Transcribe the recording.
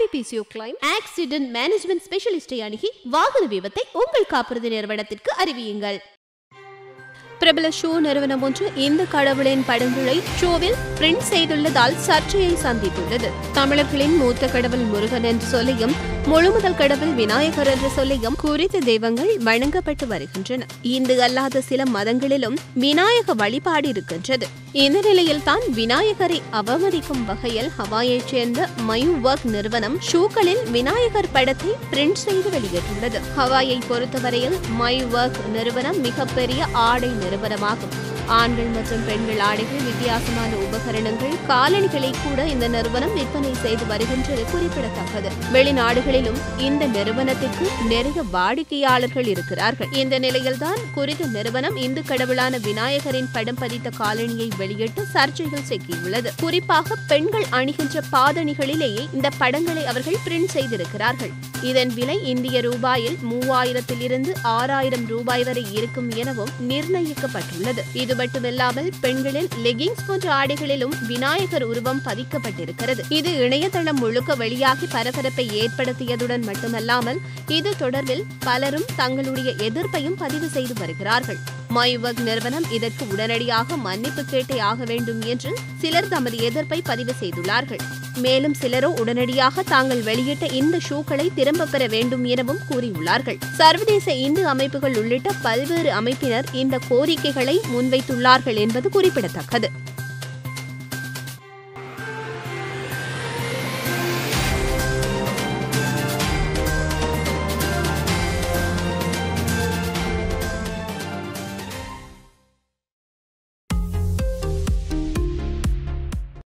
ஐபிபிசிஓ claim accident management ஸ்பெஷலிஸ்டை அணுகி வாகன விபத்தை உங்கள் காப்புறுதி நிறுவனத்திற்கு அறிவியுங்கள். பிரபல ஷோ நிறுவனம் ஒன்று இந்த கடவுளின் படங்களை ஷோவில் பிரிண்ட் செய்துள்ளதால் சர்ச்சையை சந்தித்துள்ளது. தமிழர்களின் மூத்த கடவுள் முருகன் என்று சொல்லியும் முழுமுதல் கடவுள் விநாயகர் என்று சொல்லியும் குறித்த தெய்வங்கள் வணங்கப்பட்டு வருகின்றன. இந்து அல்லாத சில மதங்களிலும் விநாயக வழிபாடு இருக்கின்றது. இந்த நிலையில் தான் விநாயகரை அவமதிக்கும் வகையில் ஹவாயைச் சேர்ந்த மயூ ஒர்க் நிறுவனம் ஷூக்களில் விநாயகர் படத்தை பிரிண்ட் செய்து வெளியிட்டுள்ளது. ஹவாயை பொறுத்தவரையில் மை ஒர்க் நிறுவனம் மிகப்பெரிய ஆடை நிறுவனம். நிறுவனமாகும். ஆண்கள் மற்றும் பெண்கள் ஆடைகள் வித்தியாசமான உபகரணங்கள் காலணிகளை கூட இந்த நிறுவனம் விற்பனை செய்து வருகின்றது குறிப்பிடத்தக்கது. வெளிநாடுகளிலும் இந்த நிறுவனத்திற்கு நிறைய வாடிக்கையாளர்கள் இருக்கிறார்கள். இந்த நிலையில்தான் குறித்த நிறுவனம் இந்து கடவுளான விநாயகரின் படம் பதித்த காலணியை வெளியிட்டு சர்ச்சைகள் சிக்கியுள்ளது. குறிப்பாக பெண்கள் அணிகின்ற பாதணிகளிலேயே இந்த படங்களை அவர்கள் பிரிண்ட் செய்திருக்கிறார்கள். இதன் விலை இந்திய ரூபாயில் மூவாயிரத்தில் இருந்து ஆறாயிரம் ரூபாய் வரை இருக்கும் எனவும் நிர்ணயிக்கப்பட்டுள்ளது. இது மட்டுமில்லாமல் பெண்களில் லெகிங்ஸ் போன்ற ஆடைகளிலும் விநாயகர் உருவம் பதிக்கப்பட்டிருக்கிறது. இது இணையதளம் முழுக்க வெளியாகி பரபரப்பை ஏற்படுத்தியதுடன் மட்டுமல்லாமல் இது தொடர்பில் பலரும் தங்களுடைய எதிர்ப்பையும் பதிவு செய்து வருகிறார்கள். மைவக் நிறுவனம் இதற்கு உடனடியாக மன்னிப்பு கேட்டே ஆக வேண்டும் என்று சிலர் தமது எதிர்ப்பை பதிவு செய்துள்ளார்கள். மேலும் சிலரோ உடனடியாக தாங்கள் வெளியிட்ட இந்த ஷூக்களை திரும்ப பெற வேண்டும் எனவும் கூறியுள்ளார்கள். சர்வதேச இந்து அமைப்புகள் உள்ளிட்ட பல்வேறு அமைப்பினர் இந்த கோரிக்கைகளை முன்வைத்துள்ளார்கள் என்பது குறிப்பிடத்தக்கது.